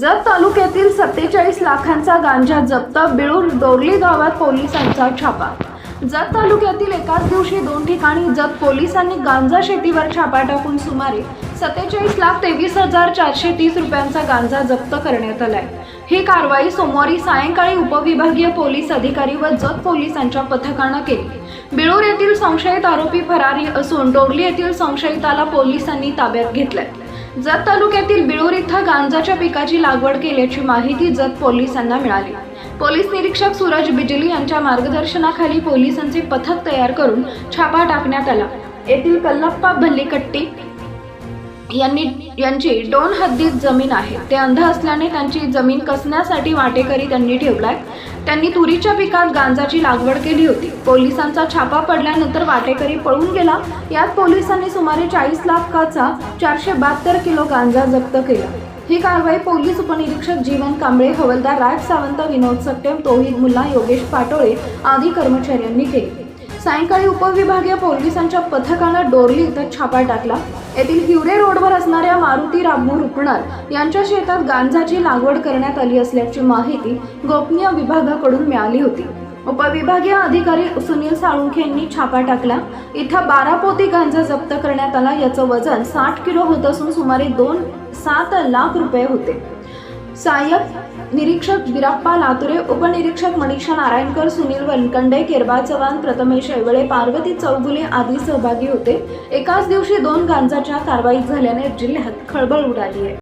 जत तालुक्यातील सत्तेचाळीस लाखांचा गांजा जप्त बिळूर डोरली गावात पोलिसांचा छापा. जत तालुक्यातील एकाच दिवशी दोन ठिकाणी जत पोलिसांनी गांजा शेतीवर छापा टाकून सुमारे सत्तेचाळीस लाख तेवीस हजार चारशे तीस रुपयांचा गांजा जप्त करण्यात आलाय. ही कारवाई सोमवारी सायंकाळी उपविभागीय पोलीस अधिकारी व जत पोलिसांच्या पथकानं केली. बिळूर येथील संशयित आरोपी फरारी असून डोरली येथील संशयिताला पोलिसांनी ताब्यात घेतलाय. जत तालुक्यातील बिळूर इथं गांजाच्या पिकाची लागवड केल्याची माहिती जत पोलिसांना मिळाली. पोलीस निरीक्षक सूरज बिजली यांच्या मार्गदर्शनाखाली पोलिसांचे पथक तयार करून छापा टाकण्यात आला. येथील कल्लप्पा भल्लीकट्टी यांनी यांची दोन हद्दीत जमीन आहे. ते अंध असल्याने त्यांची जमीन कसण्यासाठी वाटेकरी त्यांनी ठेवलाय. त्यांनी तुरीच्या पिकात गांजाची लागवड केली होती. पोलिसांचा छापा पडल्यानंतर वाटेकरी पळून गेला. यात पोलिसांनी सुमारे चाळीस लाखाचा चारशे बहात्तर किलो गांजा जप्त केला. ही कारवाई पोलीस उपनिरीक्षक जीवन कांबळे हवलदार राज सावंत विनोद सट्टेम तोहिद मुल्ला योगेश पाटोळे आदी कर्मचाऱ्यांनी केली. सायंकाळी उपविभागीय पोलिसांच्या पथकानं डोरली इथं छापा टाकला. येथील हिवरे रोडवर असणाऱ्या मारुती रामू रुपणार यांच्या शेतात गांजाची लागवड करण्यात आली असल्याची माहिती गोपनीय विभागाकडून मिळाली होती. उपविभागीय अधिकारी सुनील साळुंखे यांनी छापा टाकला. इथं बारा पोती गांजा जप्त करण्यात आला. याचं वजन साठ किलो होत असून सुमारे दोन सात लाख रुपये होते. सहाय्यक निरीक्षक बिराप्पा लातुरे उपनिरीक्षक मनीषा नारायणकर सुनील वनकंडे केरबा चव्हाण प्रथमेश ऐवळे पार्वती चौगुले आदी सहभागी होते. एकाच दिवशी दोन गांजाच्या कारवाई झाल्याने जिल्ह्यात खळबळ उडाली आहे.